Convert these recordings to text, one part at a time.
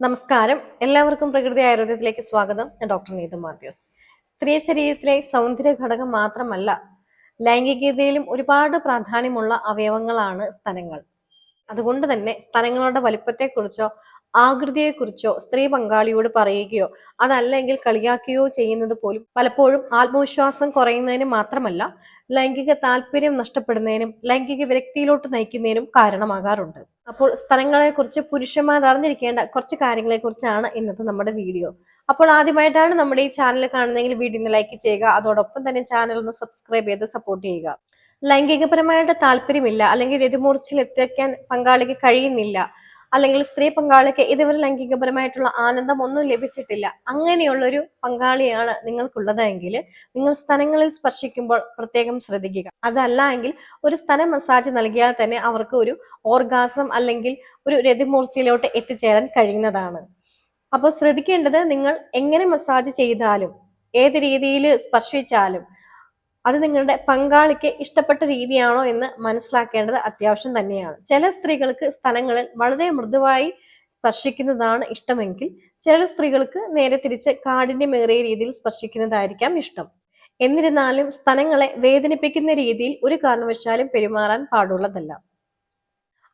നമസ്കാരം. എല്ലാവർക്കും പ്രകൃതി ആരോഗ്യത്തിലേക്ക് സ്വാഗതം. ഞാൻ ഡോക്ടർ നീതു മാത്യൂസ്. സ്ത്രീ ശരീരത്തിലെ സൗന്ദര്യ ഘടകം മാത്രമല്ല ലൈംഗികതയിലും ഒരുപാട് പ്രാധാന്യമുള്ള അവയവങ്ങളാണ് സ്തനങ്ങൾ. അതുകൊണ്ട് തന്നെ സ്ഥലങ്ങളുടെ വലിപ്പത്തെക്കുറിച്ചോ ആകൃതിയെക്കുറിച്ചോ സ്ത്രീ പങ്കാളിയോട് പറയുകയോ അതല്ലെങ്കിൽ കളിയാക്കുകയോ ചെയ്യുന്നത് പോലും പലപ്പോഴും ആത്മവിശ്വാസം കുറയുന്നതിന് മാത്രമല്ല ലൈംഗിക താല്പര്യം നഷ്ടപ്പെടുന്നതിനും ലൈംഗിക വിരക്തിയിലോട്ട് നയിക്കുന്നതിനും കാരണമാകാറുണ്ട്. അപ്പോൾ സ്ഥലങ്ങളെക്കുറിച്ച് പുരുഷന്മാർ അറിഞ്ഞിരിക്കേണ്ട കുറച്ച് കാര്യങ്ങളെക്കുറിച്ചാണ് ഇന്നത്തെ നമ്മുടെ വീഡിയോ. അപ്പോൾ ആദ്യമായിട്ടാണ് നമ്മുടെ ഈ ചാനൽ കാണുന്നതെങ്കിൽ വീഡിയോ ലൈക്ക് ചെയ്യുക അതോടൊപ്പം തന്നെ ചാനൽ ഒന്ന് സബ്സ്ക്രൈബ് ചെയ്ത് സപ്പോർട്ട് ചെയ്യുക. ലൈംഗികപരമായിട്ട് താല്പര്യമില്ല അല്ലെങ്കിൽ രതിമൂർച്ചയിൽ എത്തിക്കാൻ പങ്കാളിക്ക് കഴിയുന്നില്ല അല്ലെങ്കിൽ സ്ത്രീ പങ്കാളിക്ക് ഇതുവരെ ലൈംഗികപരമായിട്ടുള്ള ആനന്ദം ഒന്നും ലഭിച്ചിട്ടില്ല. അങ്ങനെയുള്ളൊരു പങ്കാളിയാണ് നിങ്ങൾക്കുള്ളതെങ്കിൽ നിങ്ങൾ സ്ഥലങ്ങളിൽ സ്പർശിക്കുമ്പോൾ പ്രത്യേകം ശ്രദ്ധിക്കുക. അതല്ല എങ്കിൽ ഒരു സ്ഥല മസാജ് നൽകിയാൽ തന്നെ അവർക്ക് ഒരു ഓർഗാസം അല്ലെങ്കിൽ ഒരു രതിമൂർച്ചയിലോട്ട് എത്തിച്ചേരാൻ കഴിയുന്നതാണ്. അപ്പോൾ ശ്രദ്ധിക്കേണ്ടത് നിങ്ങൾ എങ്ങനെ മസാജ് ചെയ്താലും ഏത് രീതിയിൽ സ്പർശിച്ചാലും അത് നിങ്ങളുടെ പങ്കാളിക്ക് ഇഷ്ടപ്പെട്ട രീതിയാണോ എന്ന് മനസ്സിലാക്കേണ്ടത് അത്യാവശ്യം തന്നെയാണ്. ചില സ്ത്രീകൾക്ക് സ്ഥലങ്ങളിൽ വളരെ മൃദുവായി സ്പർശിക്കുന്നതാണ് ഇഷ്ടമെങ്കിൽ ചില സ്ത്രീകൾക്ക് നേരെ തിരിച്ച് കാഠിന്യമേറിയ രീതിയിൽ സ്പർശിക്കുന്നതായിരിക്കാം ഇഷ്ടം. എന്നിരുന്നാലും സ്ഥലങ്ങളെ വേദനിപ്പിക്കുന്ന രീതിയിൽ ഒരു കാരണവശാലും പെരുമാറാൻ പാടുള്ളതല്ല.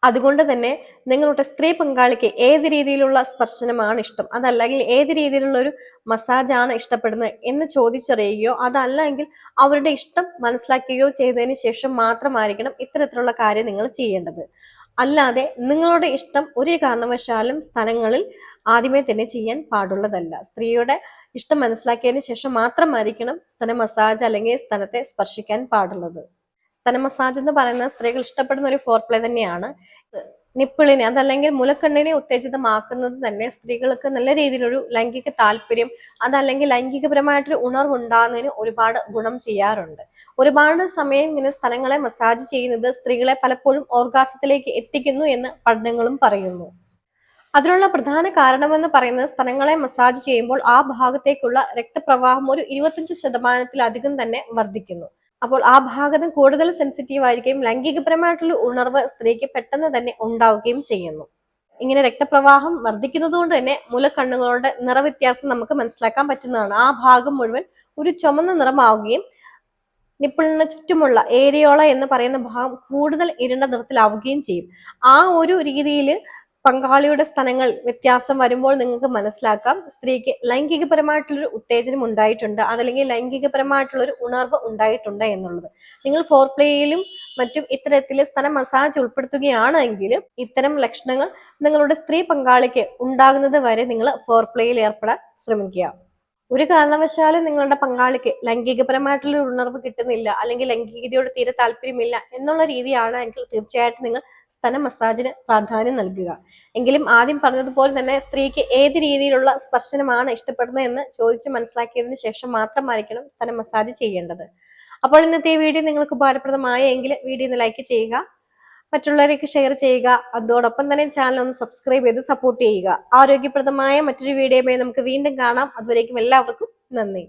അതുകൊണ്ട് തന്നെ നിങ്ങളുടെ സ്ത്രീ പങ്കാളിക്ക് ഏത് രീതിയിലുള്ള സ്പർശനമാണ് ഇഷ്ടം? അതല്ലെങ്കിൽ ഏത് രീതിയിലുള്ള ഒരു മസാജാണ് ഇഷ്ടപ്പെടുന്നത് എന്ന് ചോദിച്ചറിയുകയോ അതല്ലെങ്കിൽ അവരുടെ ഇഷ്ടം മനസ്സിലാക്കുകയോ ചെയ്തതിന് ശേഷം മാത്രമായിരിക്കണം ഇത്തരത്തിലുള്ള കാര്യം നിങ്ങൾ ചെയ്യേണ്ടത്. അല്ലാതെ നിങ്ങളുടെ ഇഷ്ടം ഒരു കാരണവശാലും സ്ഥലങ്ങളിൽ ആദ്യമേ തന്നെ ചെയ്യാൻ പാടുള്ളതല്ല. സ്ത്രീയുടെ ഇഷ്ടം മനസ്സിലാക്കിയതിന് ശേഷം മാത്രമായിരിക്കണം സ്ഥല മസാജ് അല്ലെങ്കിൽ സ്ഥലത്തെ സ്പർശിക്കാൻ പാടുള്ളത്. സ്ഥല മസാജ് എന്ന് പറയുന്നത് സ്ത്രീകൾ ഇഷ്ടപ്പെടുന്ന ഒരു ഫോർ പ്ലേ തന്നെയാണ്. നിപ്പിളിനെ അതല്ലെങ്കിൽ മുലക്കണ്ണിനെ ഉത്തേജിതമാക്കുന്നത് തന്നെ സ്ത്രീകൾക്ക് നല്ല രീതിയിലൊരു ലൈംഗിക താല്പര്യം അതല്ലെങ്കിൽ ലൈംഗികപരമായിട്ടൊരു ഉണർവ് ഉണ്ടാകുന്നതിന് ഒരുപാട് ഗുണം ചെയ്യാറുണ്ട്. ഒരുപാട് സമയം ഇങ്ങനെ സ്ഥലങ്ങളെ മസാജ് ചെയ്യുന്നത് സ്ത്രീകളെ പലപ്പോഴും ഓർഗാസത്തിലേക്ക് എത്തിക്കുന്നു എന്ന് പഠനങ്ങളും പറയുന്നു. അതിനുള്ള പ്രധാന കാരണമെന്ന് പറയുന്നത് സ്ഥലങ്ങളെ മസാജ് ചെയ്യുമ്പോൾ ആ ഭാഗത്തേക്കുള്ള രക്തപ്രവാഹം ഒരു ഇരുപത്തഞ്ച് ശതമാനത്തിലധികം തന്നെ വർദ്ധിക്കുന്നു. അപ്പോൾ ആ ഭാഗത്ത് കൂടുതൽ സെൻസിറ്റീവ് ആയിരിക്കുകയും ലൈംഗികപരമായിട്ടുള്ള ഉണർവ് സ്ത്രീക്ക് പെട്ടെന്ന് തന്നെ ഉണ്ടാവുകയും ചെയ്യുന്നു. ഇങ്ങനെ രക്തപ്രവാഹം വർദ്ധിക്കുന്നതുകൊണ്ട് തന്നെ മുലക്കണ്ണുകളുടെ നിറവ്യത്യാസം നമുക്ക് മനസ്സിലാക്കാൻ പറ്റുന്നതാണ്. ആ ഭാഗം മുഴുവൻ ഒരു ചുമന്ന നിറമാവുകയും നിപ്പിളിന് ചുറ്റുമുള്ള ഏരിയോള എന്ന് പറയുന്ന ഭാഗം കൂടുതൽ ഇരുണ്ട നിറത്തിലാവുകയും ചെയ്യും. ആ ഒരു രീതിയിൽ പങ്കാളിയുടെ സ്ഥലങ്ങൾ വ്യത്യാസം വരുമ്പോൾ നിങ്ങൾക്ക് മനസ്സിലാക്കാം. സ്ത്രീക്ക് ലൈംഗികപരമായിട്ടുള്ളൊരു ഉത്തേജനം ഉണ്ടായിട്ടുണ്ട്. അതല്ലെങ്കിൽ ലൈംഗികപരമായിട്ടുള്ളൊരു ഉണർവ് ഉണ്ടായിട്ടുണ്ട് എന്നുള്ളത്. നിങ്ങൾ ഫോർ പ്ലേയിലും മറ്റും ഇത്തരത്തിൽ സ്ഥലം മസാജ് ഉൾപ്പെടുത്തുകയാണെങ്കിൽ ഇത്തരം ലക്ഷണങ്ങൾ നിങ്ങളുടെ സ്ത്രീ പങ്കാളിക്ക് ഉണ്ടാകുന്നത് വരെ നിങ്ങൾ ഫോർ പ്ലേയിൽ ഏർപ്പെടാൻ ശ്രമിക്കുക. ഒരു കാരണവശാലും നിങ്ങളുടെ പങ്കാളിക്ക് ലൈംഗികപരമായിട്ടുള്ള ഉണർവ് കിട്ടുന്നില്ല. അല്ലെങ്കിൽ ലൈംഗികതയോട് തീരെ താല്പര്യമില്ല എന്നുള്ള രീതിയാണ് എങ്കിൽ തീർച്ചയായിട്ടും നിങ്ങൾ സ്ഥല മസാജിന് പ്രാധാന്യം നൽകുക. എങ്കിലും ആദ്യം പറഞ്ഞതുപോലെ തന്നെ സ്ത്രീക്ക് ഏത് രീതിയിലുള്ള സ്പർശനമാണ് ഇഷ്ടപ്പെടുന്നത് എന്ന് ചോദിച്ച് മനസ്സിലാക്കിയതിന് ശേഷം മാത്രമായിരിക്കണം തല മസാജ് ചെയ്യേണ്ടത്. അപ്പോൾ ഇന്നത്തെ വീഡിയോ നിങ്ങൾക്ക് ഉപകാരപ്രദമായ എങ്കിൽ വീഡിയോ ഒന്ന് ലൈക്ക് ചെയ്യുക. മറ്റുള്ളവരേക്ക് ഷെയർ ചെയ്യുക. അതോടൊപ്പം തന്നെ ചാനൽ ഒന്ന് സബ്സ്ക്രൈബ് ചെയ്ത് സപ്പോർട്ട് ചെയ്യുക. ആരോഗ്യപ്രദമായ മറ്റൊരു വീഡിയോയുമായി നമുക്ക് വീണ്ടും കാണാം. അതുവരേക്കും എല്ലാവർക്കും നന്ദി.